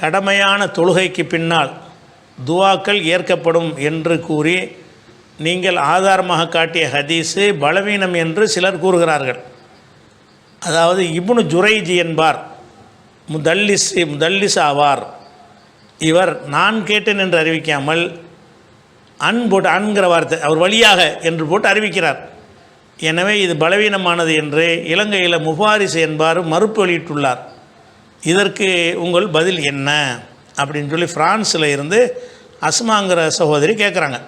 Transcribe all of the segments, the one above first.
கடமையான தொழுகைக்கு பின்னால் துவாக்கள் ஏற்கப்படும் என்று கூறி நீங்கள் ஆதாரமாக காட்டிய ஹதீஸு பலவீனம் என்று சிலர் கூறுகிறார்கள். அதாவது இப்னு ஜுரைஜி என்பார் முதல்லிஸ் முதல்லிஸ் ஆவார். இவர் நான் கேட்டேன் என்று அறிவிக்காமல் அன் போட்டு அன்கிற வார்த்தை அவர் வழியாக என்று போட்டு அறிவிக்கிறார். எனவே இது பலவீனமானது என்று இலங்கையில் முபாரிஸ் என்பார் மறுப்பு வெளியிட்டுள்ளார். இதற்கு உங்கள் பதில் என்ன? அப்படின்னு சொல்லி ஃப்ரான்ஸில் இருந்து அஸ்மாங்கிற சகோதரி கேட்குறாங்க.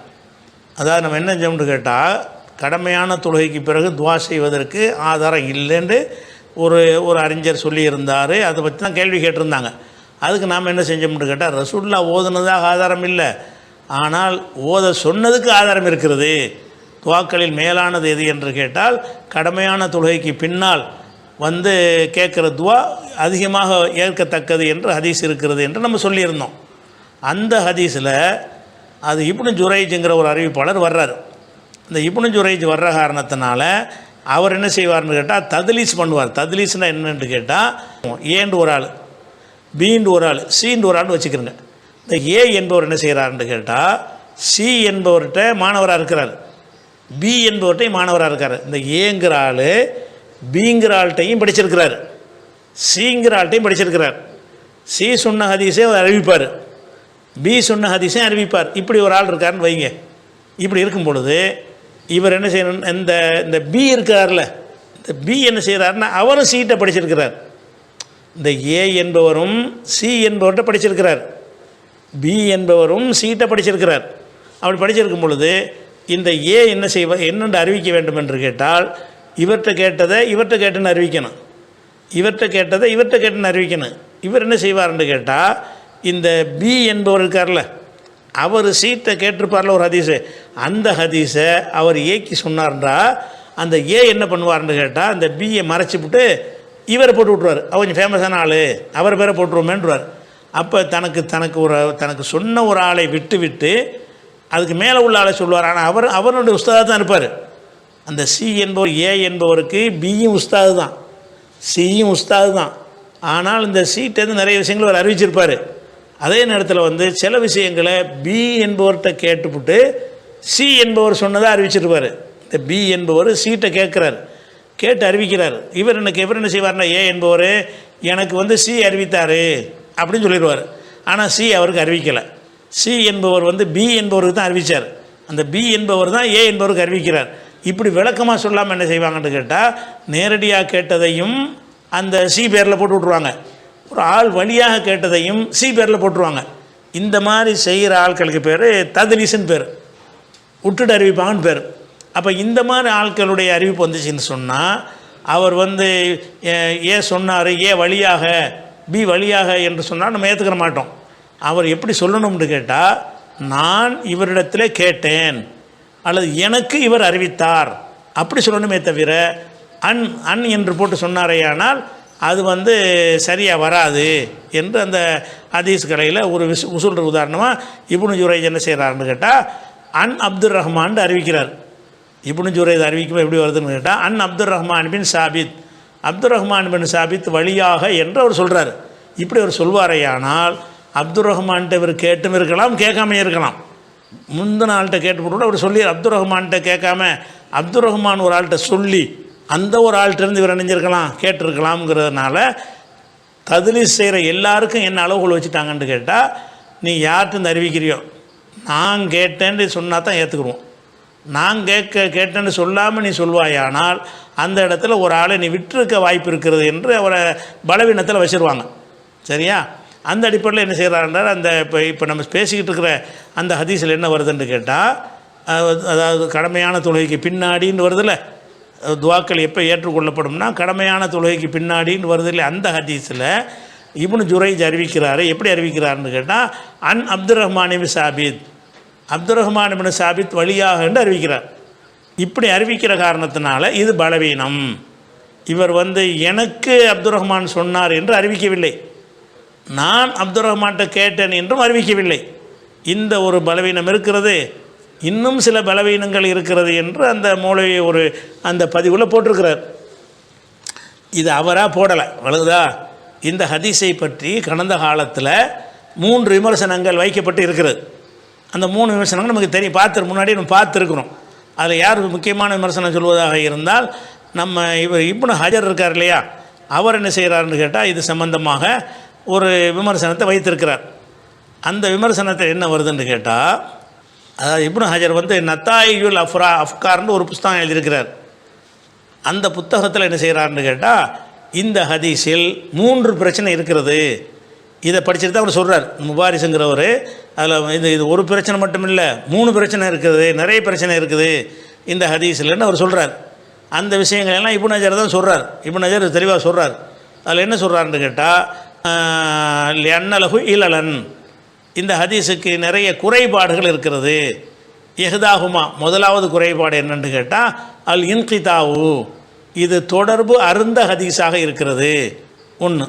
அதாவது நம்ம என்ன செஞ்சோம்னு கேட்டால் கடமையான தொழுகைக்கு பிறகு துவா செய்வதற்கு ஆதாரம் இல்லைன்னு ஒரு ஒரு அறிஞர் சொல்லியிருந்தார். அதை பற்றி தான் கேள்வி கேட்டிருந்தாங்க. அதுக்கு நாம் என்ன செஞ்சோம்னு கேட்டால் ரசூல்லா ஓதுனதாக ஆதாரம் இல்லை. ஆனால் ஓத சொன்னதுக்கு ஆதாரம் இருக்கிறது. துவாக்களில் மேலானது எது என்று கேட்டால் கடமையான தொழுகைக்கு பின்னால் வந்து கேட்குற துவா அதிகமாக ஏற்கத்தக்கது என்று ஹதீஸ் இருக்கிறது என்று நம்ம சொல்லியிருந்தோம். அந்த ஹதீஸில் அது இப்னு ஜுரைஜுங்கிற ஒரு அறிவிப்பாளர் வர்றார். இந்த இப்னு ஜுரைஜ் வர்ற காரணத்தினால அவர் என்ன செய்வார்னு கேட்டால் தத்லீஸ் பண்ணுவார். தத்லீஸ்னால் என்னென்னு கேட்டால் ஏண்டு ஒரு ஆள் பீண்டு ஒரு ஆள் சீண்டு ஒரு ஆள்னு வச்சுக்கிறோங்க. இந்த ஏ என்பவர் என்ன செய்கிறாருன்னு கேட்டால் சி என்பவர்கிட்ட மாணவராக இருக்கிறார். பி என்பவர்கிட்ட மாணவராக இருக்கார். இந்த ஏங்கிற ஆள் பிங்கிற ஆள்கிட்டையும் படிச்சிருக்கிறார். சிங்கிற ஆள்கிட்டையும் படிச்சிருக்கிறார். சி சொன்ன ஹதீஸே அவர் அறிவிப்பார். பி சொன்ன ஹதீஸே அறிவிப்பார். இப்படி ஒரு ஆள் இருக்காருன்னு வைங்க. இப்படி இருக்கும் பொழுது இவர் என்ன செய்யணும்? இந்த இந்த பி இருக்கிறார்ல இந்த பி என்ன செய்கிறாருன்னா அவரும் சீட்டை படிச்சிருக்கிறார். இந்த ஏ என்பவரும் சி என்பவர்கிட்ட படிச்சிருக்கிறார். பி என்பவரும் சீட்டை படிச்சிருக்கிறார். அப்படி படிச்சிருக்கும் பொழுது இந்த ஏ என்ன செய்வ என்னென்று அறிவிக்க வேண்டும் என்று கேட்டால் இவர்கிட்ட கேட்டதை இவர்கிட்ட கேட்டுன்னு அறிவிக்கணும். இவர்கிட்ட கேட்டதை இவர்கிட்ட கேட்டுன்னு அறிவிக்கணும். இவர் என்ன செய்வார்னு கேட்டால் இந்த பி என்பவர் இருக்கார்ல அவர் சீட்டை கேட்டிருப்பார்ல ஒரு ஹதீஸு. அந்த ஹதீஸை அவர் ஏக்கி சொன்னார்ன்றா அந்த ஏ என்ன பண்ணுவார்னு கேட்டால் அந்த பியை மறைச்சிவிட்டு இவரை போட்டு விட்ருவார் அவர் கொஞ்சம் ஃபேமஸான ஆள் அவர் பேரை போட்டுருவோமேன்றார் அப்போ தனக்கு தனக்கு ஒரு தனக்கு சொன்ன ஒரு ஆளை விட்டு விட்டு அதுக்கு மேலே உள்ள ஆளை சொல்லுவார். ஆனால் அவர் அவருடைய உஸ்தாதாக தான் இருப்பார். அந்த சி என்பவர் ஏ என்பவருக்கு பியும் உஸ்தாது தான். சியும் உஸ்தாது தான். ஆனால் இந்த சீட்டேருந்து நிறைய விஷயங்கள் அவர் அறிவிச்சிருப்பார். அதே நேரத்தில் வந்து சில விஷயங்களை பி என்பவர்கிட்ட கேட்டுவிட்டு சி என்பவர் சொன்னதாக அறிவிச்சிருப்பார். இந்த பி என்பவர் சீட்டை கேட்குறாரு. கேட்டு அறிவிக்கிறார். இவர் எனக்கு இவர் என்ன செய்வார்னா ஏ என்பவர் எனக்கு வந்து சி அறிவித்தார் அப்படின்னு சொல்லிடுவார் ஆனால் சி அவருக்கு அறிவிக்கலை. சி என்பவர் வந்து பி என்பவருக்கு தான் அறிவித்தார் அந்த பி என்பவர் தான் ஏ என்பவருக்கு அறிவிக்கிறார். இப்படி விளக்கமாக சொல்லாமல் என்ன செய்வாங்கன்னு கேட்டால் நேரடியாக கேட்டதையும் அந்த சி பேரில் போட்டு விட்ருவாங்க ஒரு ஆள் வழியாக கேட்டதையும் சி பேரில் போட்டுருவாங்க. இந்த மாதிரி செய்கிற ஆட்களுக்கு பேர் ததலீசன் பேர். விட்டுட்டு அறிவிப்பாங்கன்னு பேர். அப்போ இந்த மாதிரி ஆட்களுடைய அறிவிப்பு வந்துச்சுன்னு சொன்னால் அவர் வந்து ஏ- சொன்னார் ஏ வழியாக பி வழியாக என்று சொன்னால் நம்ம ஏற்றுக்கிற மாட்டோம். அவர் எப்படி சொல்லணும்னு கேட்டால் நான் இவரிடத்தில் கேட்டேன். அல்லது எனக்கு இவர் அறிவித்தார். அப்படி சொல்லணுமே தவிர அன் அன் என்று போட்டு சொன்னாரேயானால் அது வந்து சரியாக வராது என்று அந்த ஹதீஸ் கடையில் ஒரு விசு உசுல்ற உதாரணமாக இப்னு ஜுரைஜ் என்ன செய்கிறாருன்னு கேட்டால் அன் அப்துல் ரஹ்மான் அறிவிக்கிறார். இப்னு ஜுரைஜ் அறிவிக்கும் எப்படி வருதுன்னு கேட்டால் அன் அப்துல் ரஹ்மான் பின் சாபித். அப்துல் ரஹ்மான் பின் சாபித் வழியாக என்று அவர் சொல்கிறார் இப்படி அவர் சொல்வாரேயானால் அப்துல் ரஹ்மான்கிட்ட இவர் கேட்டும் இருக்கலாம் கேட்காமையும் இருக்கலாம். முந்தின ஆள்கிட்ட கேட்டு அவர் சொல்லி அப்துல் ரஹ்மான்கிட்ட கேட்காம அப்துல் ரஹ்மான் ஒரு ஆள்கிட்ட சொல்லி அந்த ஒரு ஆள்கிட்டருந்து இவர் அணிஞ்சிருக்கலாம் கேட்டிருக்கலாம்ங்கிறதுனால ததுலீஸ் செய்கிற எல்லாருக்கும் என்ன அளவுகள் வச்சுட்டாங்கன்னு கேட்டால் நீ யார்கிட்ட இருந்து அறிவிக்கிறியோ நான் கேட்டேன்னு சொன்னால் தான் ஏற்றுக்குருவோம் நான் கேட்க கேட்டேன்னு சொல்லாமல் நீ சொல்வாயானால் அந்த இடத்துல ஒரு ஆளை நீ விட்டிருக்க வாய்ப்பு இருக்கிறது என்று அவரை பலவீனத்தில் வச்சிருவாங்க. சரியா? அந்த அடிப்படையில் என்ன செய்கிறாருன்றார் அந்த இப்போ இப்போ நம்ம பேசிக்கிட்டு இருக்கிற அந்த ஹதீஸில் என்ன வருதுன்னு கேட்டால் அதாவது கடமையான தொழுகைக்கு பின்னாடின்னு வருதுல்ல துவாக்கள் எப்போ ஏற்றுக்கொள்ளப்படும்னா கடமையான தொழுகைக்கு பின்னாடின்னு வருது இல்லை? அந்த ஹதீஸில் இப்னு ஜுரைஜ் அறிவிக்கிறாரு. எப்படி அறிவிக்கிறாருன்னு கேட்டால் அன் அப்துல் ரஹ்மான் சாபித். அப்துல் ரஹ்மானிபின் சாபித் வழியாக என்று அறிவிக்கிறார். இப்படி அறிவிக்கிற காரணத்தினால இது பலவீனம். இவர் வந்து எனக்கு அப்துல் ரஹ்மான் சொன்னார் என்று அறிவிக்கவில்லை. நான் அப்துல் ரஹ்மான்கிட்ட கேட்டேன் என்றும் அறிவிக்கவில்லை. இந்த ஒரு பலவீனம் இருக்கிறது இன்னும் சில பலவீனங்கள் இருக்கிறது என்று அந்த மூளையை ஒரு அந்த பதிவில் போட்டிருக்கிறார். இது அவராக போடலை வலுதா இந்த ஹதீஸை பற்றி கடந்த காலத்தில் மூன்று விமர்சனங்கள் வைக்கப்பட்டு இருக்கிறது. அந்த மூணு விமர்சனங்கள் நமக்கு தெரியும் பார்த்து முன்னாடி நம்ம பார்த்துருக்குறோம். அதில் யார் முக்கியமான விமர்சனம் சொல்வதாக இருந்தால் நம்ம இவர் இப்னு ஹஜர் இருக்கார் இல்லையா? அவர் என்ன செய்கிறாருன்னு கேட்டால் இது சம்பந்தமாக ஒரு விமர்சனத்தை வைத்திருக்கிறார். அந்த விமர்சனத்தில் என்ன வருதுன்னு கேட்டால் அதாவது இப்னு ஹஜர் வந்து நத்தாயுல் அஃப்ரா அஃப்கார்னு ஒரு புஸ்தகம் எழுதியிருக்கிறார். அந்த புத்தகத்தில் என்ன செய்கிறாருன்னு கேட்டால் இந்த ஹதீஸில் மூன்று பிரச்சனை இருக்கிறது. இதை படிச்சுட்டு தான் அவர் சொல்கிறார் முபாரிசுங்கிறவர் அதில் இது இது ஒரு பிரச்சனை மட்டும் இல்லை மூணு பிரச்சனை இருக்குது நிறைய பிரச்சனை இருக்குது. இந்த ஹதீஸில்னு அவர் சொல்கிறார் அந்த விஷயங்கள் எல்லாம் இபுன் நஜர் தான் சொல்கிறார் இபுன் நஜர் தெளிவாக சொல்கிறார் அதில் என்ன சொல்கிறாருன்னு கேட்டால் அன்னலகு இலலன். இந்த ஹதீஸுக்கு நிறைய குறைபாடுகள் இருக்கிறது. எஹ்தாகுமா முதலாவது குறைபாடு என்னென்னு கேட்டால் அல் இன்கிதாவு. இது தொடர்பு அருந்த ஹதீஸாக இருக்கிறது. ஒன்று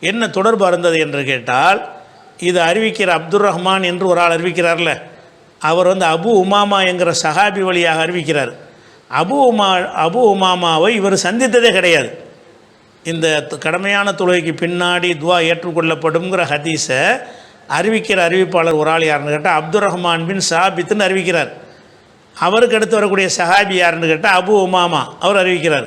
என்ன தொடர்பு அருந்தது என்று கேட்டால் இது அறிவிக்கிற அப்துல் ரஹ்மான் என்று ஒரு ஆள் அறிவிக்கிறார்ல. அவர் வந்து அபு உமாமா என்கிற சஹாபி வழியாக அறிவிக்கிறார். அபு உமா அபு உமாமாவை இவர் சந்தித்ததே கிடையாது. இந்த கடமையான தொழுகைக்கு பின்னாடி துவா ஏற்றுக்கொள்ளப்படுங்கிற ஹதீஸை அறிவிக்கிற அறிவிப்பாளர் ஒரு ஆள் யாருன்னு கேட்டால் அப்துர் ரஹ்மான் பின் சாபித்துன்னு அறிவிக்கிறார். அவருக்கு அடுத்து வரக்கூடிய சஹாபி யாருன்னு கேட்டால் அபு உமாமா அவர் அறிவிக்கிறார்.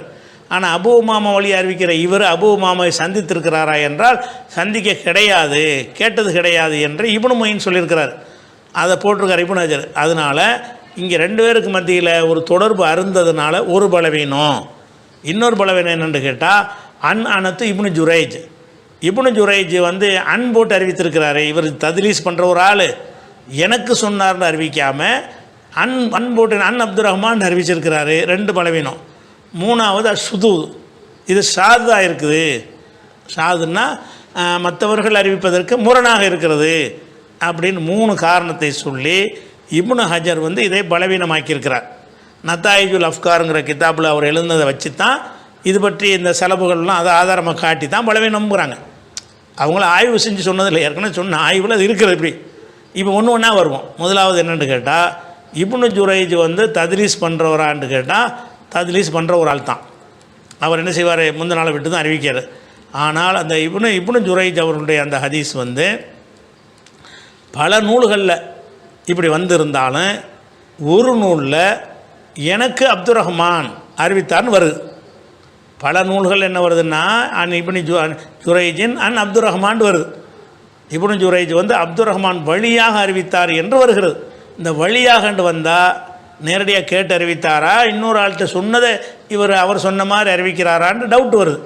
ஆனால் அபு உமாமா வழி அறிவிக்கிற இவர் அபு உமாமாவை சந்தித்திருக்கிறாரா என்றால் சந்திக்க கிடையாது கேட்டது கிடையாது என்று இபுனு மொயின் சொல்லியிருக்கிறார். அதை போட்டிருக்கார் இபுன் ஹஜர். அதனால் இங்கே ரெண்டு பேருக்கு மத்தியில் ஒரு தொடர்பு அருந்ததுனால ஒரு பலவீனம். இன்னொரு பலவீனம் என்னென்று கேட்டால் அன் அனத்து இப்னு ஜுரேஜ். இப்னு ஜுரேஜ் வந்து அன் போட்டு அறிவித்திருக்கிறாரு இவர் தத்லீஸ் பண்ணுற ஒரு ஆள். எனக்கு சொன்னார்னு அறிவிக்காமல் அன் அன் போட்டு அன் அப்துல் ரஹ்மான் அறிவிச்சிருக்கிறாரு ரெண்டு பலவீனம். மூணாவது அசுது இது ஷாதாக இருக்குது. ஷாதுன்னா மற்றவர்கள் அறிவிப்பதற்கு முரணாக இருக்கிறது அப்படின்னு மூணு காரணத்தை சொல்லி இப்னு ஹஜர் வந்து இதை பலவீனமாக்கியிருக்கிறார். நத்தாயிஜுல் அஃப்காருங்கிற கிதாபில் அவர் எழுந்ததை வச்சு தான் இது பற்றி இந்த செலவுகள்லாம் அதை ஆதாரமாக காட்டி தான் பலவே நம்புகிறாங்க அவங்கள ஆய்வு செஞ்சு சொன்னதில்லை. ஏற்கனவே சொன்ன ஆய்வில் அது இருக்கிறது இப்படி. இப்போ ஒன்று ஒன்றா வருவோம். முதலாவது என்னென்னு கேட்டால் இப்னு ஜுரைஜ் வந்து தத்லீஸ் பண்ணுறவரான்னு கேட்டால் தத்லீஸ் பண்ணுற ஒரு ஆள் தான். அவர் என்ன செய்வார்? முந்த நாளை விட்டு தான் அறிவிக்கிறார். ஆனால் அந்த இப்னு இப்னு ஜுரைஜ் அவருடைய அந்த ஹதீஸ் வந்து பல நூல்களில் இப்படி வந்திருந்தாலும் ஒரு நூலில் எனக்கு அப்துர் ரஹ்மான் அறிவித்தார்னு வருது. பல நூல்கள் என்ன வருதுன்னா அன் இப்னு ஜு ஜுரைஜின் அன் அப்துல் ரஹ்மான் வருது. இப்னு ஜுரைஜ் வந்து அப்துல் ரஹ்மான் வழியாக அறிவித்தார் என்று வருகிறது. இந்த வழியாகண்டு வந்தால் நேரடியாக கேட்டு அறிவித்தாரா? இன்னொரு ஆள்கிட்ட சொன்னதை இவர் அவர் சொன்ன மாதிரி அறிவிக்கிறாரான்னு டவுட் வருது.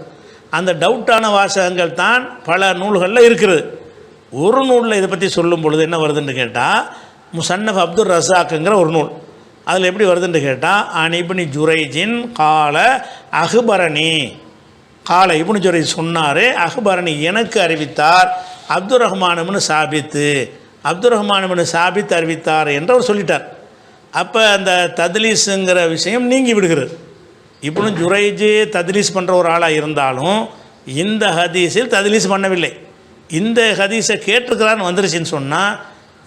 அந்த டவுட்டான வாசகங்கள் தான் பல நூல்களில் இருக்கிறது ஒரு நூலில் இதை பற்றி சொல்லும் பொழுது என்ன வருதுன்னு கேட்டால் முசன்னஃப் அப்துல் ரசாக்குங்கிற ஒரு நூல். அதில் எப்படி வருதுன்னு கேட்டால் அனிபுனி ஜுரைஜின் கால அகுபரணி கால இப்னு ஜுரைஜ் சொன்னார் அகுபரணி எனக்கு அறிவித்தார் அப்துர் ரஹ்மானம்னு சாபித்து. அப்துர் ரஹ்மானம்னு சாபித் அறிவித்தார் என்று அவர் சொல்லிட்டார். அப்போ அந்த தத்லீஸுங்கிற விஷயம் நீங்கி விடுகிறது. இப்னு ஜுரைஜி தத்லீஸ் பண்ணுற ஒரு ஆளாக இருந்தாலும் இந்த ஹதீஸில் தத்லீஸ் பண்ணவில்லை. இந்த ஹதீஸை கேட்டிருக்கிறான்னு வந்துருச்சுன்னு சொன்னால்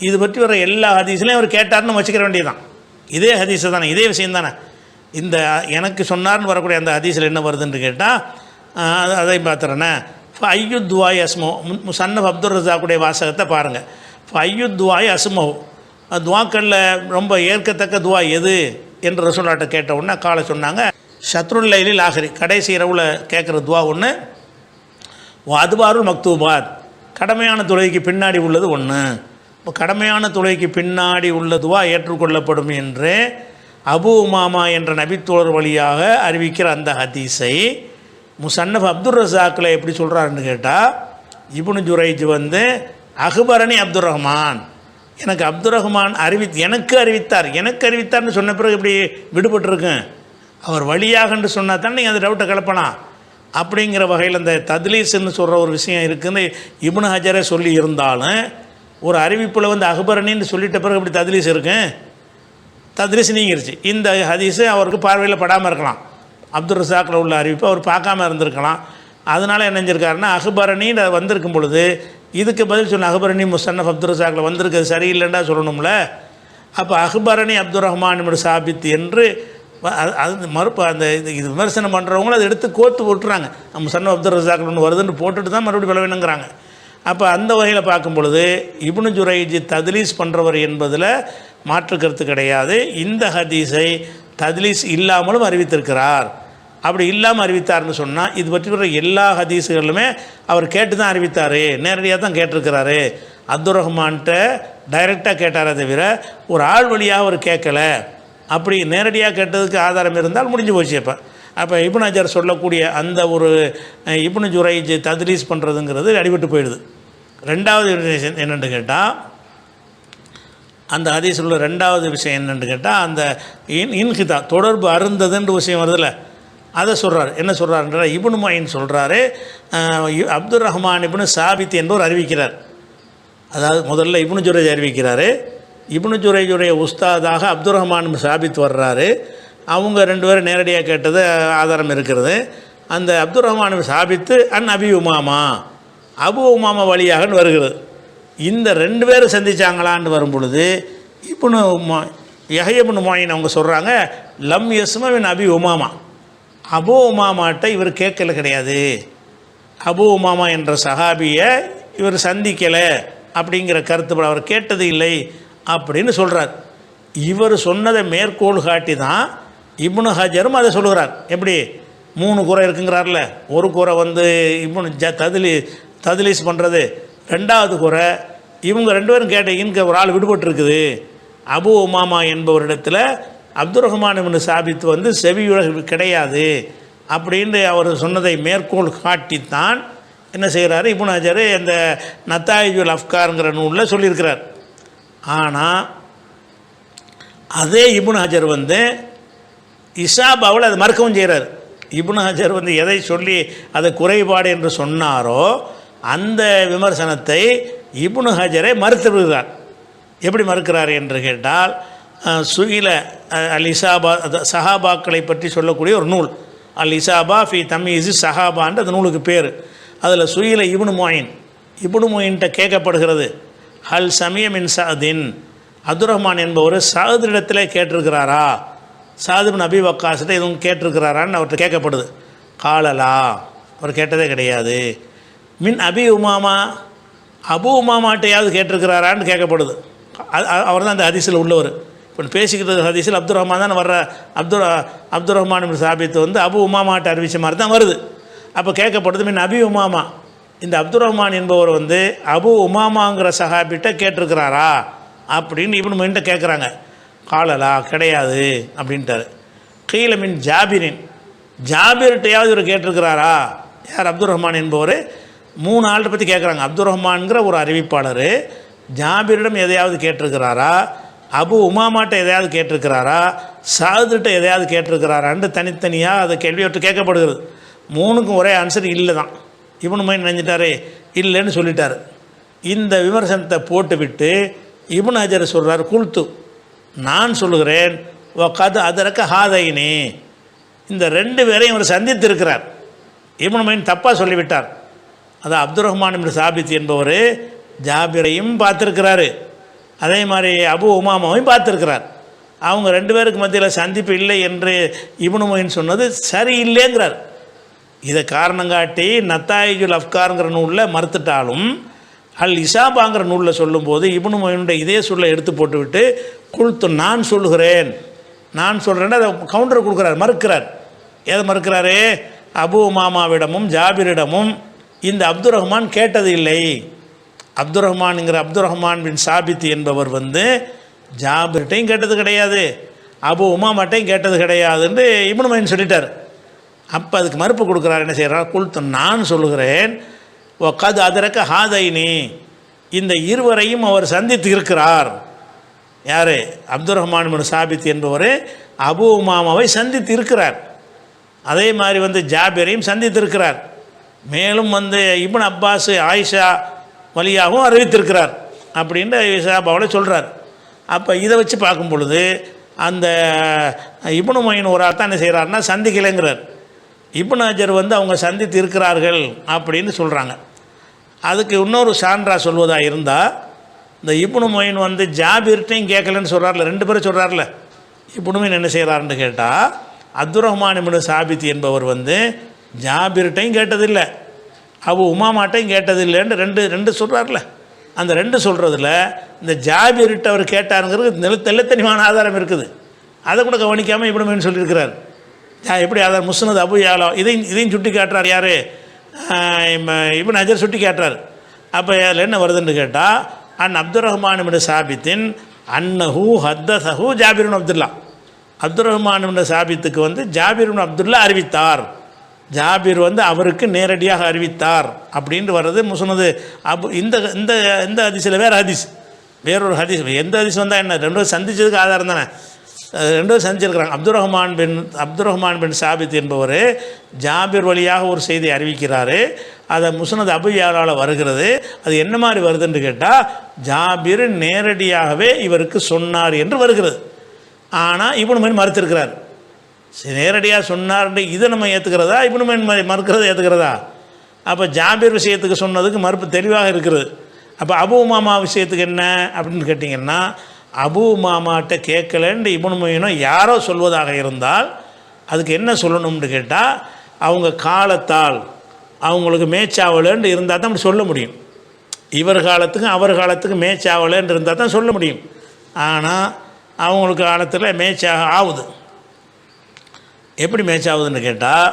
இது பற்றி வர எல்லா ஹதீஸ்லையும் அவர் கேட்டார்னு வச்சுக்கிற வேண்டியதுதான். இதே ஹதீஸு தானே இதே விஷயம் தானே. இந்த எனக்கு சொன்னார்னு வரக்கூடிய அந்த ஹதீஸில் என்ன வருதுன்னு கேட்டால் அதை பார்த்துறேனே. ஐயு துவாய் அஸ்மோ. சன்னப் அப்துல் ரஜாக்குடைய வாசகத்தை பாருங்கள் இப்போ துவாய் அஸ்மோ. துவாக்களில் ரொம்ப ஏற்கத்தக்க துவா எது என்று ரசூலாட்ட கேட்ட உடனே காலை சொன்னாங்க ஷத்ருல்லைலில் ஆஹரி. கடைசி இரவில் கேட்குற துவா ஒன்று அதுபாருல் மக்தூபாத். கடமையான தொழுகைக்கு பின்னாடி உள்ளது ஒன்று கடமையான தொழுகைக்கு பின்னாடி உள்ள துவா ஏற்றுக்கொள்ளப்படும் என்று அபு உமாமா என்ற நபித்தோழர் வழியாக அறிவிக்கிற அந்த ஹதீஸை முசன்னப் அப்துல் ரசாக்கில் எப்படி சொல்கிறாருன்னு கேட்டால் இபுனு ஜுரைஜ் வந்து அகுபரணி அப்துல் ரஹ்மான் எனக்கு அப்துல் ரஹ்மான் அறிவி எனக்கு அறிவித்தார். எனக்கு அறிவித்தார்னு சொன்ன பிறகு இப்படி விடுபட்டிருக்கேன் அவர் வழியாகன்னு சொன்னால் தான் நீங்கள் அந்த டவுட்டை கிளப்பலாம் அப்படிங்கிற வகையில் இந்த தத்லீஸ்ன்னு சொல்கிற ஒரு விஷயம் இருக்குதுன்னு இப்னு ஹஜரே சொல்லி இருந்தாலும் ஒரு அறிவிப்பில் வந்து அகுபரணின்னு சொல்லிட்ட பிறகு இப்படி தத்லீஸ் இருக்கும் தத்லீஸ் நீங்கிருச்சு. இந்த ஹதீஸு அவருக்கு பார்வையில் படாமல் இருக்கலாம். அப்துல் ரசாக்கில் உள்ள அறிவிப்பு அவர் பார்க்காம இருந்திருக்கலாம். அதனால் என்ன செஞ்சிருக்காருன்னா அகுபரணின்னு வந்திருக்கும் பொழுது இதுக்கு பதில் சொன்ன அகுபரணி முசன்னஃப் அப்துல் ரசாக்கில் வந்திருக்கிறது சரியில்லைண்டா சொல்லணும்ல? அப்போ அகுபரணி அப்துல் ரஹ்மான் சாபித் என்று அது மறுப்பு அந்த இது இது விமர்சனம் பண்ணுறவங்களும் அதை எடுத்து கோத்து போட்டுறாங்க நம்ம சன்ன அப்துல் ரசாக் ஒன்று வருதுன்னு போட்டுட்டு தான் மறுபடியும் பலவீனங்கிறாங்க. அப்போ அந்த வகையில் பார்க்கும் பொழுது இப்னு ஜுரைஜி தத்லீஸ் பண்ணுறவர் என்பதில் மாற்று கருத்து கிடையாது. இந்த ஹதீஸை தத்லீஸ் இல்லாமலும் அறிவித்திருக்கிறார். அப்படி இல்லாமல் அறிவித்தார்னு சொன்னால் இது பற்றி வர எல்லா ஹதீஸுகளுமே அவர் கேட்டு தான் அறிவித்தார். நேரடியாக தான் கேட்டிருக்கிறாரு. அப்துல் ரஹ்மான்கிட்ட டைரெக்டாக கேட்டாரே தவிர ஒரு ஆள் வழியாக அவர் கேட்கல. அப்படி நேரடியாக கேட்டதுக்கு ஆதாரம் இருந்தால் முடிஞ்சு போச்சு இப்போ அப்போ இப்னு அஜர் சொல்லக்கூடிய அந்த ஒரு அஹ், இப்னு ஜுரைஜ் தத்லீஸ் பண்ணுறதுங்கிறது அடிபட்டு போயிடுது. ரெண்டாவது விஷயம் என்னென்னு கேட்டால் அந்த ஹதீஸில் உள்ள ரெண்டாவது விஷயம் என்னென்னு கேட்டால் அந்த இன் இன்ஹிதா தொடர்பு அருந்ததுன்ற விஷயம் வருதுல்ல அதை சொல்கிறார் என்ன சொல்கிறாருன்ற இப்னு மாயின் சொல்கிறாரு அப்துல் ரஹ்மான் இப்னு சாபித் என்பவர் அறிவிக்கிறார். அதாவது முதல்ல இப்னு ஜுரேஜ் அறிவிக்கிறாரு. இப்னு ஜுரேஜுடைய உஸ்தாதாக அப்துல் ரஹ்மான் சாபித் வர்றாரு. அவங்க ரெண்டு பேரும் நேரடியாக கேட்டது ஆதாரம் இருக்கிறது. அந்த அப்துல் ரஹ்மான் சாபித்து அன் அபி உமாமா அபு உமாமா வழியாகன்னு வருகிறது. இந்த ரெண்டு பேரும் சந்திச்சாங்களான்னு வரும் பொழுது இப்னு உமா யஹயபுன் மாயின் அவங்க சொல்கிறாங்க லம் யஸ்மவின் அபி உமாமா. அபு உமாமாட்ட இவர் கேட்கல கிடையாது. அபு உமாமா என்ற சஹாபியை இவர் சந்திக்கலை அப்படிங்கிற கருத்து அவர் கேட்டது இல்லை அப்படின்னு சொல்கிறார் இவர் சொன்னதை மேற்கோள் காட்டி தான் இப்னு ஹஜரும் அதை சொல்கிறார் எப்படி? மூணு குறை இருக்குங்கிறார்ல. ஒரு குறை வந்து இப்னு ஜ ததிலி ததிலீஸ் பண்ணுறது ரெண்டாவது குறை இவங்க ரெண்டு பேரும் கேட்ட இன்க ஒரு ஆள் விடுபட்டுருக்குது. அபு உமாமா என்பவரிடத்தில் அப்துல் ரஹ்மான் இப்னு சாபித்து வந்து செவியுலக கிடையாது அப்படின்னு அவர் சொன்னதை மேற்கோள் காட்டித்தான் என்ன செய்கிறாரு? இப்போ ஹஜர் இந்த நத்தாயுல் அஃப்காருங்கிற நூலில் சொல்லியிருக்கிறார். ஆனால் அதே இபுன் ஹஜர் வந்து இசாபாவில் அதை மறுக்கவும் செய்கிறார். இபுன் ஹஜர் வந்து எதை சொல்லி அதை குறைபாடு என்று சொன்னாரோ அந்த விமர்சனத்தை இப்னு ஹஜரை மறுத்து விடுகிறார் எப்படி மறுக்கிறார் என்று கேட்டால் சுகில அல் இசாபா சஹாபாக்களை பற்றி சொல்லக்கூடிய ஒரு நூல். அல் இசாபா ஃபி தமீஸு சஹாபான்ற அந்த நூலுக்கு பேர். அதில் சுயில இபுனு மொயின். இபுனு மொயின்ட்ட கேட்கப்படுகிறது ஹல் சமியமின் சஅதின் அப்துல் ரஹ்மான் என்பவர் சாதிரிடத்தில் கேட்டிருக்கிறாரா? சாதுபின் அபி வக்காசிட்ட எதுவும் கேட்டிருக்கிறாரான்னு அவர்கிட்ட கேட்கப்படுது. காலலா? அவர் கேட்டதே கிடையாது. மின் அபி உமாமா அபு உமாமாட்டையாவது கேட்டிருக்கிறாரான்னு கேட்கப்படுது. அவர் தான் அந்த ஹதீஸில் உள்ளவர். இப்போ பேசிக்கிட்டு ஹதீஸில் அப்துல் ரஹ்மான் தான் வர்ற அப்துல் அப்துல் ரஹ்மான் சாபித்து வந்து அபு உமாமாட்ட அறிவித்த மாதிரி தான் வருது. அப்போ கேட்கப்படுது மின் அபி உமாமா. இந்த அப்துல் ரஹ்மான் என்பவர் வந்து அபு உமாமாங்கிற சஹாபிட்ட கேட்டிருக்கிறாரா? அப்படின்னு இவனு மைண்ட கேட்குறாங்க. காலலா கிடையாது அப்படின்ட்டாரு. கீழே மின் ஜாபிரின். ஜாபிர்கிட்டையாவது இவர் கேட்டிருக்கிறாரா? யார்? அப்துல் ரஹ்மான் என்பவர். மூணு ஆள்கிட்ட பற்றி கேட்குறாங்க அப்துல் ரஹ்மான்கிற ஒரு அறிவிப்பாளர். ஜாபிரிடம் எதையாவது கேட்டிருக்கிறாரா? அபு உமாமாட்ட எதையாவது கேட்டிருக்கிறாரா? சாதுட்ட எதையாவது கேட்டிருக்கிறாரான்ட்டு தனித்தனியாக அதை கேள்வியோட்டு கேட்கப்படுகிறது. மூணுக்கும் ஒரே ஆன்சர் இல்லை தான் இவனு மாதிரி நினைஞ்சிட்டாரே இல்லைன்னு சொல்லிட்டார். இந்த விமர்சனத்தை போட்டுவிட்டு இபுன் ஹஜர் சொல்கிறார் குல்து நான் சொல்லுகிறேன் கது அதற்கு ஹாதயினி. இந்த ரெண்டு பேரையும் இவர் சந்தித்திருக்கிறார். இபுன் மைன் தப்பாக சொல்லிவிட்டார். அது அப்துல் ரஹ்மான் சாபித் என்பவர் ஜாபிரையும் பார்த்துருக்கிறாரு. அதே மாதிரி அபு உமாமாவையும் பார்த்துருக்கிறார். அவங்க ரெண்டு பேருக்கு மத்தியில் சந்திப்பு இல்லை என்று இபுனுமொயின் சொன்னது சரியில்லைங்கிறார். இதை காரணம் காட்டி நத்தாயுல் அஃப்காருங்கிற நூலில் மறுத்துட்டாலும் அல் இசாபாங்கிற நூலில் சொல்லும்போது இபுனு மொயினுடைய இதே சொல்லை எடுத்து போட்டுவிட்டு குழுத்து நான் சொல்லுகிறேன். நான் சொல்கிறேன்னு அதை கவுண்டர் கொடுக்குறார் மறுக்கிறார். எதை மறுக்கிறாரு? அபு மாமாவிடமும் ஜாபிரிடமும் இந்த அப்துல் ரஹ்மான் கேட்டது இல்லை. அப்துல் ரஹ்மான்ங்கிற அப்துல் ரஹ்மான் பின் சாபித் என்பவர் வந்து ஜாபிர்கிட்டையும் கேட்டது கிடையாது அபு உமாமாட்டையும் கேட்டது கிடையாதுன்னு இப்னு மைன் சொல்லிட்டார். அப்போ அதுக்கு மறுப்பு கொடுக்குறார் என்ன செய்கிறார்? குல்த்து நான் சொல்லுகிறேன் கது அதற்கு ஹாதைனி. இந்த இருவரையும் அவர் சந்தித்து இருக்கிறார். யார்? அப்துல் ரஹ்மான் பின் சாபித் என்பவர் அபு உமாமாவை சந்தித்து இருக்கிறார். அதே மாதிரி வந்து ஜாபிரையும் சந்தித்திருக்கிறார் மேலும் வந்து இப்னு அப்பாஸ் ஆயிஷா வழியாகவும் அறிவித்திருக்கிறார் அப்படின்ட்டு இசாபாவில் சொல்கிறார் அப்போ இதை வச்சு பார்க்கும் பொழுது அந்த இப்னு மொயின் ஒரு ஆள் தான் என்ன செய்கிறாருன்னா சந்திக்கலைங்கிறார். இப்னு அஜர் வந்து அவங்க சந்தித்து இருக்கிறார்கள் அப்படின்னு சொல்கிறாங்க அதுக்கு இன்னொரு சான்றா சொல்வதாக இருந்தால் இந்த இப்னு மொயின் வந்து ஜாபிர்ட்டையும் கேட்கலன்னு சொல்கிறார்ல ரெண்டு பேரும் சொல்கிறார்ல இப்னுமின் என்ன செய்கிறாருன்னு கேட்டால் அப்துல் ரஹ்மான் இப்னு சாபித் என்பவர் வந்து ஜாபிர்கிட்டையும் கேட்டதில்லை. அபு உமாமாட்டையும் கேட்டதில்லைன்னு ரெண்டு ரெண்டு சொல்கிறார்ல அந்த ரெண்டு சொல்கிறதுல இந்த ஜாபிர்கிட்ட அவர் கேட்டாருங்கிறது நில தெல்லத்தனிமான ஆதாரம் இருக்குது. அதை கூட கவனிக்காமல் இப்னுமின் சொல்லியிருக்கிறார். ஜா- எப்படி ஆதார் முஸ்னது அபு யாலோ இதையும் இதையும் சுட்டி காட்டுறார் யார்? இப்னு அஜர் சுட்டி காட்டுறார். அப்போ அதில் என்ன வருதுன்னு கேட்டால் அன் அப்துல் ரஹ்மான் இப்னு சாபித்தின் அன்னஹு ஹத்தஹு ஜாபிருன் அப்துல்லா. அப்துல் ரஹ்மான் சாபித்துக்கு வந்து ஜாபிருன் அப்துல்லா அறிவித்தார். ஜாபிர் வந்து அவருக்கு நேரடியாக அறிவித்தார் அப்படின்ட்டு வர்றது முஸ்னது அபு இந்த இந்த இந்த ஹதீஸில் வேறு ஹதீஸ். வேறொரு ஹதீஸ். எந்த ஹதீஸ் வந்தால் என்ன? ரெண்டும் சந்தித்ததுக்கு சந்திச்சதுக்கு ஆதாரம் தானே. ரெண்டும் சந்திச்சிருக்கிறாங்க. அப்துல் ரஹ்மான் பின் அப்துல் ரஹ்மான் பின் சாபித் என்பவர் ஜாபிர் வழியாக ஒரு செய்தி அறிவிக்கிறார். அதை முசனது அபுயாரால் வருகிறது. அது என்ன மாதிரி வருதுன்னு கேட்டால் ஜாபிர் நேரடியாகவே இவருக்கு சொன்னார் என்று வருகிறது. ஆனால் இவனு மாதிரி மறுத்திருக்கிறார். நேரடியாக சொன்னார்ன்ட்டு இதை நம்ம ஏற்றுக்கிறதா இவனு மாதிரி மறுக்கிறத ஏற்றுக்கிறதா அப்போ ஜாபீர் விஷயத்துக்கு சொன்னதுக்கு மறுப்பு தெளிவாக இருக்கிறது அப்போ அபு மாமா விஷயத்துக்கு என்ன அப்படின்னு கேட்டிங்கன்னா அபு மாமாட்ட கேட்கலன்ட்டு இபனு மொயினோ யாரோ சொல்வதாக இருந்தால் அதுக்கு என்ன சொல்லணும்னு கேட்டால் அவங்க காலத்தால் அவங்களுக்கு மேய்ச்சாவலன்ட்டு இருந்தால் தான் அப்படி சொல்ல முடியும். இவர் காலத்துக்கும் அவர் காலத்துக்கும் மேய்ச்சாவலன்ட்டு இருந்தால் தான் சொல்ல முடியும். ஆனால் அவங்களுக்கு காலத்தில் மேய்ச்சாக ஆகுது. எப்படி மேட்ச் ஆகுதுன்னு கேட்டால்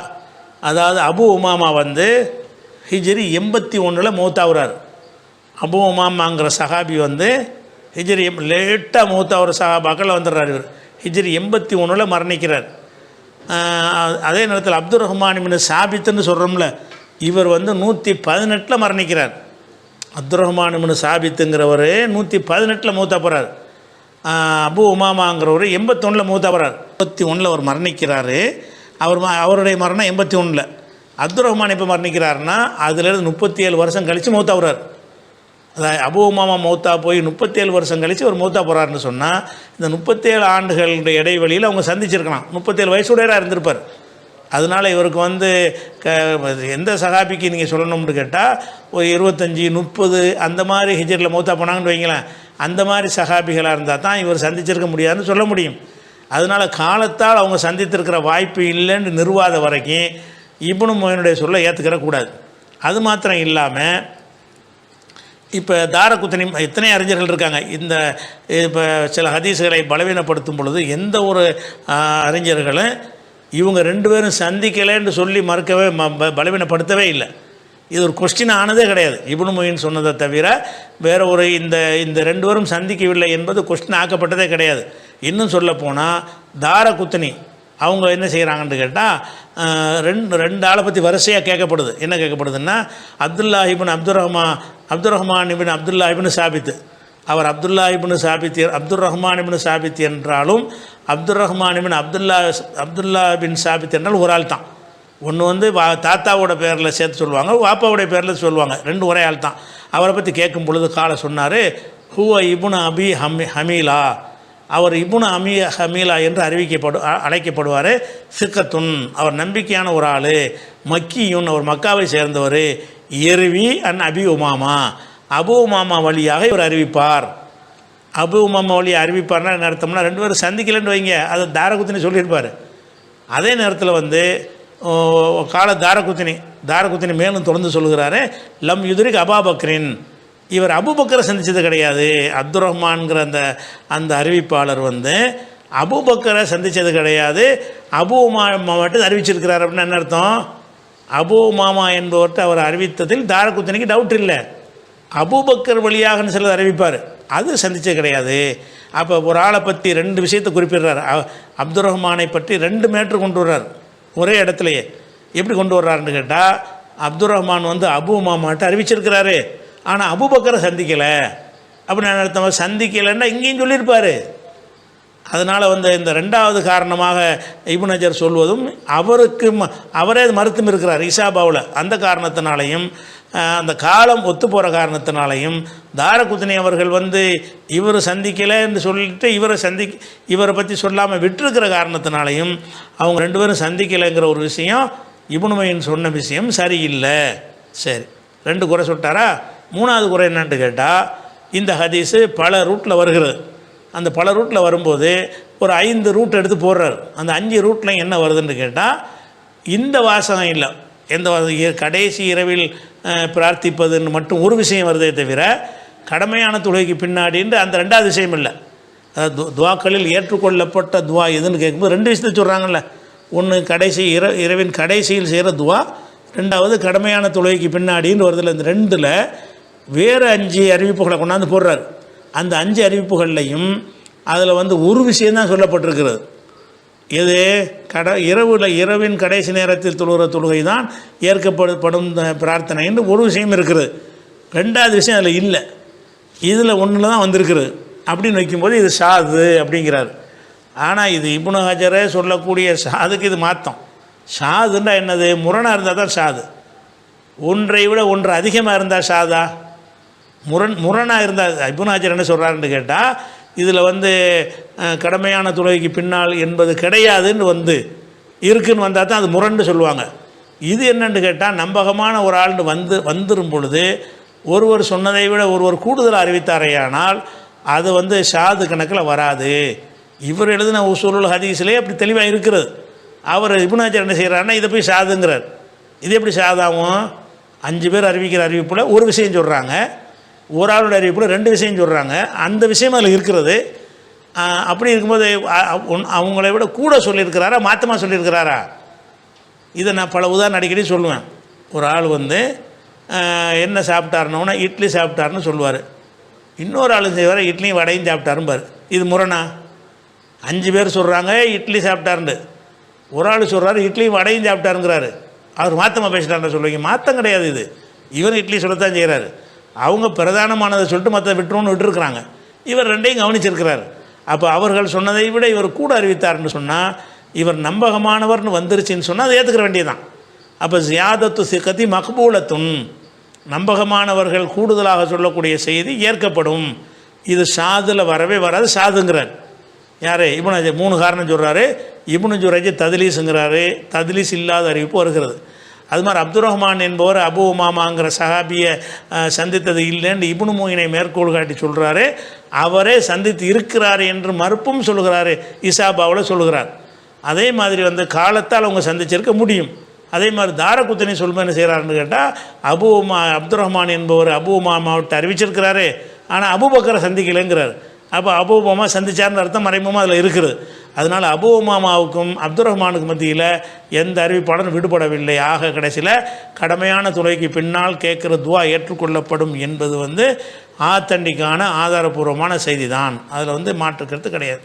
அதாவது அபு உமாமா வந்து ஹிஜ்ரி எண்பத்தி ஒன்றில் மூத்தாவுறார். அபு உமாமாங்கிற சஹாபி வந்து ஹிஜ்ரி எம் லேட்டாக மூத்தாகிற சஹாபாக்கள் வந்துடுறார் இவர். ஹிஜ்ரி எண்பத்தி ஒன்றில் மரணிக்கிறார். அதே நேரத்தில் அப்துல் ரஹ்மான் சாபித்துன்னு சொல்கிறோம்ல இவர் வந்து நூற்றி பதினெட்டில் மரணிக்கிறார். அப்துல் ரஹ்மான் சாபித்துங்கிறவர் நூற்றி பதினெட்டில் மூத்த போகிறார் அபு உமாமாங்கிறவர் எண்பத்தொன்னில் மூத்தா போகிறார் எண்பத்தி ஒன்றில் அவர் மரணிக்கிறார். அவர் ம- அவருடைய மரணம் எண்பத்தி ஒன்றில் அப்துல் ரஹ்மான் இப்போ மரணிக்கிறாருன்னா அதுலேருந்து முப்பத்தி ஏழு வருஷம் கழித்து மூத்தாவுறார் அதாவது அபு உமாமா மௌத்தா போய் முப்பத்தேழு வருஷம் கழித்து ஒரு மௌத்தா போகிறாருன்னு சொன்னால் இந்த முப்பத்தேழு ஆண்டுகளுடைய இடைவெளியில் அவங்க சந்திச்சிருக்கலாம். முப்பத்தேழு வயசுடையராக இருந்திருப்பார். அதனால் இவருக்கு வந்து க எந்த சகாபிக்கு நீங்கள் சொல்லணும்னு கேட்டால் ஒரு இருபத்தஞ்சி முப்பது அந்த மாதிரி ஹிஜரில் மௌத்தா போனாங்கன்னு வைங்களேன் அந்த மாதிரி சகாபிகளாக இருந்தால் தான் இவர் சந்திச்சிருக்க முடியாதுன்னு சொல்ல முடியும். அதனால் காலத்தால் அவங்க சந்தித்திருக்கிற வாய்ப்பு இல்லைன்னு நிறுவாத வரைக்கும் இப்னு மொயினுடைய சொல்ல ஏற்றுக்கிற கூடாது. அது மாத்திரம் இல்லாமல் இப்போ தாரகுத்தனி எத்தனை அறிஞர்கள் இருக்காங்க? இந்த இப்போ சில ஹதீஸ்களை பலவீனப்படுத்தும் பொழுது எந்த ஒரு அறிஞர்களும் இவங்க ரெண்டு பேரும் சந்திக்கலைன்னு சொல்லி மறுக்கவே ம- ப- பலவீனப்படுத்தவே இல்லை. இது ஒரு கொஸ்டின் ஆனதே கிடையாது. இபுனு மொயின் சொன்னதை தவிர வேறு ஒரு இந்த இந்த ரெண்டு பேரும் சந்திக்கவில்லை என்பது கொஸ்டின் ஆக்கப்பட்டதே கிடையாது. இன்னும் சொல்ல போனால் தாரகுத்தனி அவங்க என்ன செய்கிறாங்கன்னு கேட்டால் ரெண்டு ரெண்டு ஆளை பற்றி வரிசையாக கேட்கப்படுது. என்ன கேட்கப்படுதுன்னா Abdullah ibn Abdul Rahman Abdul Rahman ibn Abdullah ibn Thabit அவர் Abdullah ibn Thabit Abdul Rahman ibn சாபித் என்றாலும் அப்துல் ரஹ்மான் அப்துல்லா அப்துல்லா பின் சாபித் என்றால் ஒரு ஆள் தான் ஒன்று வந்து வா தாத்தாவோட பேரில் சேர்த்து சொல்லுவாங்க வாப்பாவோடைய பேரில் சொல்லுவாங்க. ரெண்டு ஒரே ஆள் தான் அவரை பற்றி கேட்கும் பொழுது காலை சொன்னார் ஹுவ இபுன் அபி ஹமி ஹமீலா. அவர் இபுன் அமி ஹமீலா என்று அறிவிக்கப்படு அ- அழைக்கப்படுவார். சிக்கத்துன் அவர் நம்பிக்கையான ஒரு ஆள். மக்கியுன் அவர் மக்காவை சேர்ந்தவர். எருவி அன் அபி உமாமா. அபு உமாமா வழியாக இவர் அறிவிப்பார். அபு உமாமா வழி அறிவிப்பார்னா என்ன அர்த்தம்னா ரெண்டு பேரும் சந்திக்கலன்னு வைங்க. அதை தாரகுத்தினி சொல்லியிருப்பார். அதே நேரத்தில் வந்து கால தாரகுத்தினி தாரகுத்தினி மேலும் தொடர்ந்து சொல்கிறாரு லம் யுதுரிக் அபாபக்ரின் இவர் அபுபக்கரை சந்தித்தது கிடையாது. அப்துல் ரஹ்மான்கிற அந்த அந்த அறிவிப்பாளர் வந்து அபுபக்கரை சந்தித்தது கிடையாது. அபு உமா மட்டும் அறிவிச்சிருக்கிறார் அப்படின்னு என்ன அர்த்தம்? அபு மாமா என்பவர்கிட்ட அவர் அறிவித்ததில் தாரகுத்தினிக்கு டவுட் இல்லை. அபுபக்கர் வழியாகன்னு சிலர் அறிவிப்பார். அது சந்தித்தது கிடையாது. அப்போ ஒரு ஆளை பற்றி ரெண்டு விஷயத்தை குறிப்பிடுறார். அப்துல் ரஹ்மானை பற்றி ரெண்டு மேட்ரு கொண்டு வர்றார். ஒரே இடத்துலையே. எப்படி கொண்டு வர்றாருன்னு கேட்டால் அப்துல் ரஹ்மான் வந்து அபு மாமாட்ட அறிவிச்சிருக்கிறாரு. ஆனால் அபுபக்கரை சந்திக்கலை. அப்படின்னு அர்த்தம் சந்திக்கலைன்னா இங்கேயும் சொல்லியிருப்பார். அதனால் வந்து இந்த ரெண்டாவது காரணமாக இப்னு சொல்வதும் அவருக்கு ம- அவரே மறுத்தும் இருக்கிறார் இசாபாவில் அந்த காரணத்தினாலையும் அந்த காலம் ஒத்து போகிற காரணத்தினாலையும் தாரகுதினி அவர்கள் வந்து இவர் சந்திக்கலைன்னு சொல்லிட்டு இவரை சந்தி இவரை பற்றி சொல்லாமல் விட்டுருக்கிற காரணத்தினாலையும் அவங்க ரெண்டு பேரும் சந்திக்கலைங்கிற ஒரு விஷயம் இபுனுமையின் சொன்ன விஷயம் சரியில்லை. சரி. ரெண்டு குறை சொல்லிட்டாரா? மூணாவது குறை என்னன்னு கேட்டால் இந்த ஹதீஸு பல ரூட்டில் வருகிறது. அந்த பல ரூட்டில் வரும்போது ஒரு ஐந்து ரூட் எடுத்து போடுறாரு. அந்த அஞ்சு ரூட்டில் என்ன வருதுன்னு கேட்டால் இந்த வாசகம் இல்லை. எந்த இ- கடைசி இரவில் பிரார்த்திப்பதுன்னு மட்டும் ஒரு விஷயம் வருதே தவிர கடமையான தொழுகைக்கு பின்னாடின்ற அந்த ரெண்டாவது விஷயம் இல்லை. அதாவது து- துவாக்களில் ஏற்றுக்கொள்ளப்பட்ட துவா எதுன்னு கேட்கும்போது ரெண்டு விஷயத்தை சொல்கிறாங்கல்ல ஒன்று கடைசி இர இரவின் கடைசியில் செய்கிற துவா ரெண்டாவது கடமையான தொழுகைக்கு பின்னாடின்னு வருதுல. இந்த ரெண்டில் வேறு அஞ்சு அறிவிப்புகளை கொண்டாந்து போடுறாரு. அந்த அஞ்சு அறிவிப்புகள்லையும் அதில் வந்து ஒரு விஷயம்தான் சொல்லப்பட்டிருக்கிறது. எது? கட இரவுல இரவின் கடைசி நேரத்தில் தொழுகிற தொழுகை தான் ஏற்கப்படும் பிரார்த்தனைன்னு ஒரு விஷயம் இருக்குது. ரெண்டாவது விஷயம் அதில் இல்லை. இதில் ஒன்றில் தான் வந்திருக்குது. அப்படின்னு வைக்கும்போது இது ஷாது அப்படிங்கிறார். ஆனால் இது இப்னு ஹஜரே சொல்லக்கூடிய ஷாதுக்கு இது மாற்றம் ஷாதுன்னா என்னது? முரணாக இருந்தால் தான் ஷாது. ஒன்றை விட ஒன்று அதிகமாக இருந்தால் ஷாதா? முரண் முரணாக இருந்தால் இப்னு ஹஜர் என்ன சொல்கிறாருன்னு கேட்டால் இதில் வந்து கடமையான துறைக்கு பின்னால் என்பது கிடையாதுன்னு வந்து இருக்குன்னு வந்தால் தான் அது முரண்டு சொல்லுவாங்க. இது என்னென்னு கேட்டால் நம்பகமான ஒரு ஆள்னு வந்து வந்துடும் பொழுது ஒருவர் சொன்னதை விட ஒருவர் கூடுதல் அறிவித்தாரையானால் அது வந்து ஷாது கணக்கில் வராது. இவர் எழுதின உசூலுல் ஹதீஸ்லேயே அப்படி தெளிவாக இருக்கிறது. அவர் இபுனாச்சர் என்ன செய்கிறாருன்னா இதை போய் ஷாதுங்கிறார். இது எப்படி ஷாதாகும் அஞ்சு பேர் அறிவிக்கிற அறிவிப்பில் ஒரு விஷயம் சொல்கிறாங்க ஒரு ஆளுடைய அறிவிப்பில் ரெண்டு விஷயம் சொல்கிறாங்க அந்த விஷயம் அதில் இருக்கிறது. அப்படி இருக்கும்போது அவங்கள விட கூட சொல்லியிருக்கிறாரா மாற்றமாக சொல்லியிருக்கிறாரா? இதை நான் பல உதாரணம் அடிக்கடி சொல்லுவேன். ஒரு ஆள் வந்து என்ன சாப்பிட்டாருனோன்னா இட்லி சாப்பிட்டாருன்னு சொல்லுவார். இன்னொரு ஆள் செய்வார் இட்லியும் வடையும் சாப்பிட்டாரும்பார் இது முரணா? அஞ்சு பேர் சொல்கிறாங்க இட்லி சாப்பிட்டாருன்னு. ஒரு ஆள் சொல்கிறாரு இட்லியும் வடையும் சாப்பிட்டாருங்கிறாரு. அவர் மாற்றமாக பேசிட்டாருன்னு சொல்லுவீங்க. மாற்றம் கிடையாது இது. இவர் இட்லி சொல்லத்தான் செய்கிறாரு அவங்க பிரதானமானதை சொல்லிட்டு மற்ற விட்டுருன்னு விட்டுருக்குறாங்க. இவர் ரெண்டையும் கவனிச்சிருக்கிறார். அப்போ அவர்கள் சொன்னதை விட இவர் கூட அறிவித்தார்னு சொன்னால் இவர் நம்பகமானவர்னு வந்துருச்சுன்னு சொன்னால் அதை ஏற்றுக்கிற வேண்டியதுதான். அப்போ ஜியாதத்து சிக்கத்தி மக்பூலத்துன். நம்பகமானவர்கள் கூடுதலாக சொல்லக்கூடிய செய்தி ஏற்கப்படும். இது சாதில் வரவே வராது சாதுங்கிறார் யார்? இப்னு அஜய் மூணு காரணம் சொல்கிறாரு இபுனு ஜுரஜி ததிலீஸுங்கிறாரு ததிலீஸ் இல்லாத அறிவிப்பு வருகிறது. அது மாதிரி அப்துல் ரஹ்மான் என்பவர் அபு உமாமாங்கிற சஹாபியை சந்தித்தது இல்லைன்னு இபுனு மோயினை மேற்கோள் காட்டி சொல்கிறாரு அவரே சந்தித்து இருக்கிறார் என்று மறுப்பும் சொல்கிறாரு இசாபாவில் சொல்கிறார் அதே மாதிரி வந்து காலத்தால் அவங்க சந்திச்சிருக்க முடியும். அதே மாதிரி தாரகுத்தனை சொல்லுமா என்ன செய்கிறாருன்னு கேட்டால் அபு உமா அப்துல் ரஹ்மான் என்பவர் அபு உமாமாவிட்ட அறிவிச்சிருக்கிறாரு. ஆனால் அபுபக்கரை சந்திக்கலைங்கிறார். அப்போ அபூபமாக சந்திச்சார்னு அர்த்தம் மறைமுகமாக அதில் இருக்கிறது அதனால் அபு உமாமாவுக்கும் அப்துல் ரஹ்மானுக்கு மத்தியில் எந்த அறிவிப்பாளரும் விடுபடவில்லை. ஆக கடைசியில் கடமையான துறைக்கு பின்னால் கேட்குற துவா ஏற்றுக்கொள்ளப்படும் என்பது வந்து ஆத்தண்டிக்கான ஆதாரபூர்வமான செய்தி தான் அதில் வந்து மாற்றுக்கிறது கிடையாது.